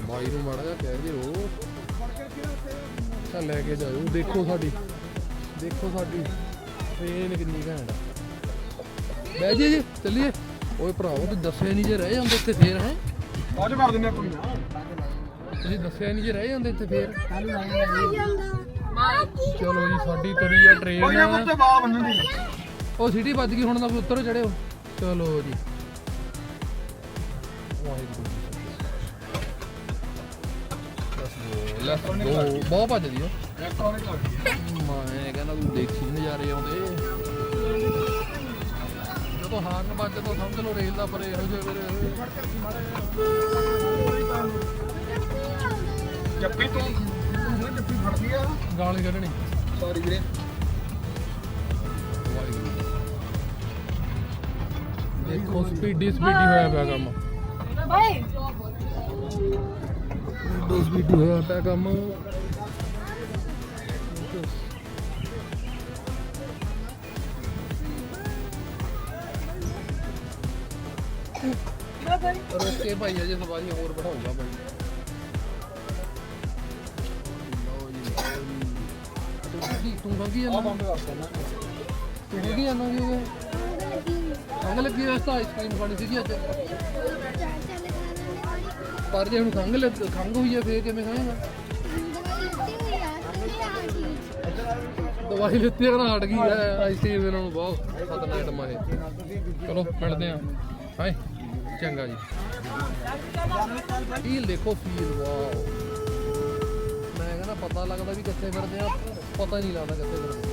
ਭਾਈ ਨੂੰ ਮਾੜਾ ਜਿਹਾ ਕਹਿ ਦਿਓ। ਚੱਲ ਲੈ ਕੇ ਜਾਓ ਦੇਖੋ ਸਾਡੀ। ਦੇਖੋ ਸਾਡੀ। ਟ੍ਰੇਨ ਕਿੰਨੀ ਘੈਂਟ ਆ। ਬਹਿ ਜੀ ਜੀ ਚੱਲੀਏ। ਓਏ ਭਰਾਵੋ ਤੂੰ ਦੱਸਿਆ ਨਹੀਂ ਜੇ ਰਹਿ ਜਾਂਦੇ ਇੱਥੇ ਫੇਰ ਹੈ? ਬਾਅਦ ਚ ਕਰ ਦਿੰਦੇ ਆ ਕੋਈ ਨਾ ਤੁਸੀਂ ਦੱਸਿਆ ਨਹੀਂ ਜੇ ਰਹਿ ਜਾਂਦੇ ਇੱਥੇ ਫੇਰ। ਚਲੋ ਜੀ ਸਾਡੀ ਤੁਰੀ ਆ ਕੋਈ ਨਾ ਟ੍ਰੇਨ ਬਾਲ ਬੰਨਣ ਦੀ ਉਹ ਸਿਟੀ ਵੱਜ ਗਈ ਹੁਣ ਤਾਂ ਵੀ ਉੱਤਰੋ ਚੜਿਓ। ਚਲੋ ਜੀ। Waheguru ji let's go let's go ਬਹੁਤ ਭੱਜਦੀ ਆ ਮੈਂ ਕਹਿੰਦਾ ਤੂੰ ਦੇਖੀ ਨਜ਼ਾਰੇ ਆਉਂਦੇ ਜਦੋਂ ਹਾਰਨ ਵੱਜ ਤਾਂ ਸਮਝ ਲਓ ਰੇਲ ਦਾ ਪਰੇ ਇਹੋ ਜਿਹੇ ਵੀਰੇ ਜੱਫੀ ਤੂੰ ਜੱਫੀ ਫੜਦੀ ਆ ਗਾਲ ਕੱਢਣੀ ਸੌਰੀ ਵੀਰੇ ਦੇਖੋ ਸਪੀਡੀ ਸਪੀਡੀ ਹੋਇਆ ਪਿਆ ਕੰਮ। ਬਾਏ ਦੋ ਸਪੀਡੀ ਹੋਇਆ ਪਿਆ ਕੰਮ। ਕੇ ਭਾਈ ਅਜੇ ਸਵਾਰੀ ਹੋਰ ਬਿਠਾਊਗਾ ਭਾਈ। ਲਓ ਜੀ, ਲਓ ਜੀ। ਤੂੰ ਲੰਗੀ ਆ ਨਾ? ਤੂੰ ਲੰਗੀ ਜਾਂਦਾ ਜੀ ਉਹਦੇ ਖੰਗ ਲੱਗੀ ਐ ਤਾਂ ਆਈਸਕ੍ਰੀਮ ਖਾਣੀ ਸੀਗੀ ਅੱਜ। ਪਰ ਜੇ ਹੁਣ ਖੰਗ ਲੱਗ ਖੰਗ ਹੋਈ ਐ ਫੇਰ ਕਿਵੇਂ ਖਾਏਗਾ? ਦਵਾਈ ਲਿੱਤੀ ਆ ਹਟ ਗਈ ਐ ਆਈਸਕ੍ਰੀਮ ਇਹਨਾਂ ਨੂੰ ਬਹੁਤ ਖਤਰਨਾਕ ਆਈਟਮ ਆ ਇਹ। ਚਲੋ ਮਿਲਦੇ ਆ। ਹਾਏ ਚੰਗਾ ਜੀ। ਫੀਲ ਦੇਖੋ ਫੀਲ ਵਾਓ। ਮੈਂ ਕਹਿੰਦਾ ਪਤਾ ਲੱਗਦਾ ਵੀ ਕਿੱਥੇ ਫਿਰਦੇ ਆ ਪਤਾ ਨਹੀਂ ਲੱਗਦਾ ਕਿੱਥੇ ਫਿਰਦੇ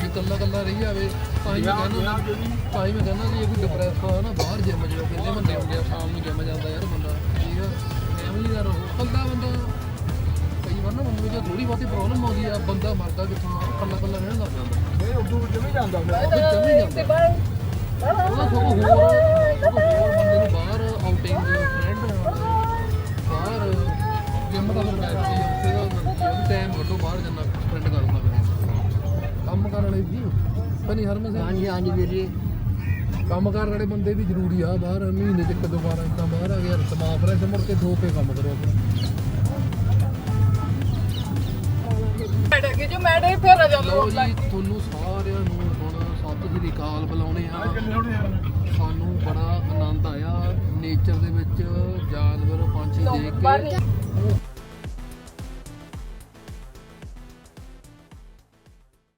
ਜੇ ਕੱਲਾ ਕੱਲਾ ਰਹੀ ਜਾਵੇ ਤਾਂ ਹੀ ਮੈਂ ਕਹਿੰਦਾ ਤਾਂ ਹੀ ਮੈਂ ਕਹਿੰਦਾ ਇਹ ਕੋਈ ਡਿਪਰੈਸ ਹੋਇਆ ਨਾ ਬਾਹਰ ਜਿਮ ਜਿਹੜਾ ਕਿੰਨੇ ਬੰਦੇ ਹੁੰਦੇ ਆ ਸ਼ਾਮ ਨੂੰ ਜਿਮ ਜਾਂਦਾ ਯਾਰ ਬੰਦਾ। ਠੀਕ ਆ? ਫੈਮਿਲੀ ਦਾ ਰਹੋ ਕੱਲਾ ਬੰਦਾ ਵਿੱਚ ਥੋੜੀ ਬਹੁਤੀ ਪ੍ਰੋਬਲਮ ਆਉਂਦੀ ਆ ਬੰਦਾ ਮਰਦਾ ਕਿੱਥੋਂ ਆ, ਕੱਲਾ ਕੱਲਾ ਰਹਿਣ ਲੱਗ ਜਾਂਦਾ। ਇਹ ਉਦੋਂ ਜਿਵੇਂ ਜਾਂਦਾ ਹੁੰਦਾ। ਉਹ ਜੰਮ ਜਾਂਦਾ। ਉਹਦਾ ਸਗੋਂ ਹੋਰ ਸਗੋਂ ਹੋਰ ਬੰਦੇ ਨੂੰ ਬਾਹਰ ਆਊਟਿੰਗ ਫਰੈਂਡ ਨਾਲ ਬਾਹਰ ਜਿਮ ਦਾ ਫਿਰ ਬੈਠ ਕੇ ਉੱਥੇ ਉਹ ਟਾਈਮ ਕੱਢੋ ਬਾਹਰ ਜੰਨਾ ਸਪੈਂਡ ਕਰਨਾ ਕੰਮ ਕਰਨ ਵਾਲੇ ਵੀ ਪਨੀ ਹਰ ਮਸੇ ਹਾਂਜੀ ਹਾਂਜੀ ਵੀਰ ਜੀ। ਕੰਮ ਕਰਨ ਵਾਲੇ ਬੰਦੇ ਵੀ ਜ਼ਰੂਰੀ ਆ ਬਾਹਰ ਮਹੀਨੇ ਚ ਇੱਕ ਦੋ ਵਾਰ ਇਦਾਂ ਬਾਹਰ ਆ ਗਿਆ ਦਿਮਾਗ ਫਰੈਸ਼ ਮੁੜ ਕੇ ਦੋ ਕੇ ਕੰਮ ਕਰੋ। ਆਪਣਾ ਮੈਡੇ ਫੇਰ ਆ ਜਾਂਦਾ ਲਓ ਜੀ ਤੁਹਾਨੂੰ ਸਾਰਿਆਂ ਨੂੰ ਹੁਣ ਸਤਿ ਸ੍ਰੀ ਅਕਾਲ ਬੁਲਾਉਣੇ ਆ। ਸਾਨੂੰ ਬੜਾ ਆਨੰਦ ਆਇਆ। ਨੇਚਰ ਦੇ ਵਿੱਚ ਜਾਨਵਰ ਪੰਛੀ ਦੇਖ ਕੇ।